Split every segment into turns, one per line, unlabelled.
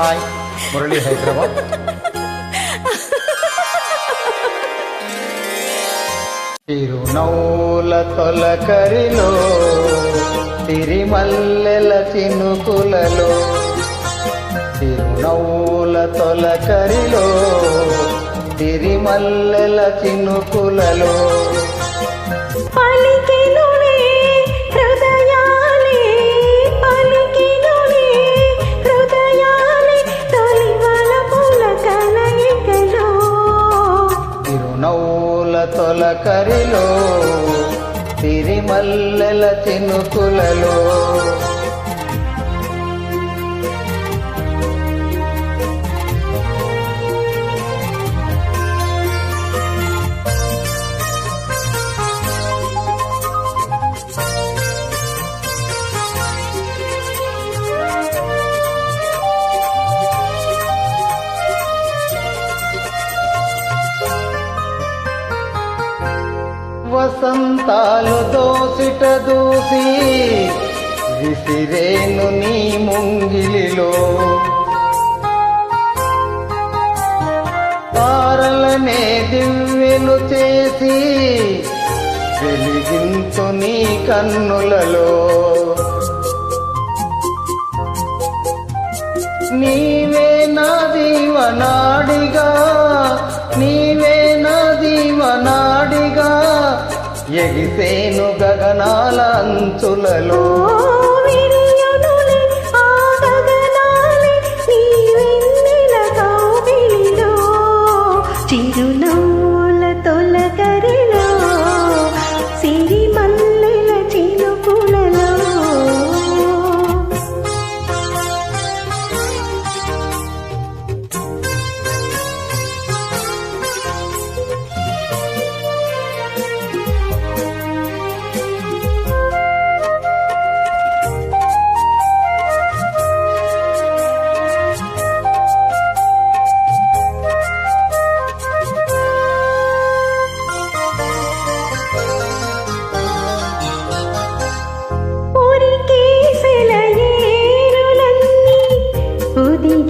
Hi Murali Hyderabad. తిరునౌల తొలకరిలో తిరిమల్లెల చినుకులలో తిరునౌల తొలకరిలో తిరిమల్లెల చినుకులలో.
పలికినులే
తొలకరిలో తిరిమల్లెల చినుకులలో. వసంతాలు దోసిట దూసి విసిరేను నీ ముంగిలిలో. పారలనే దివ్యను చేసి వెలిగించు నీ కన్నులలో. నీవే నా దీవనాడి ఎగిసేను గగనాల అంచులలో.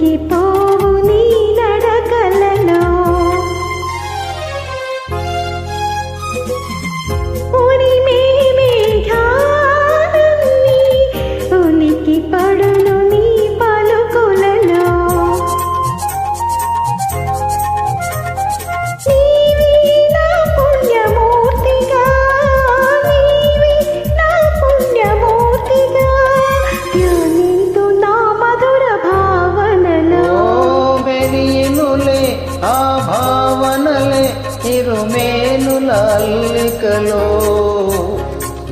keep ఆ భావనలే
ఇరుమేనుల అల్లికలో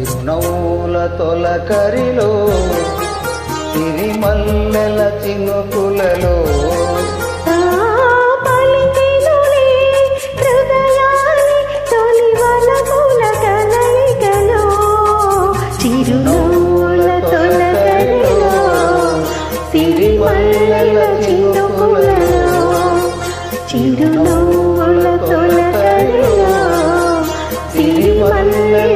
ఇరునవ్వుల తొలకరిలో తిరిమల్లెల చినుకులలో.
Hallelujah.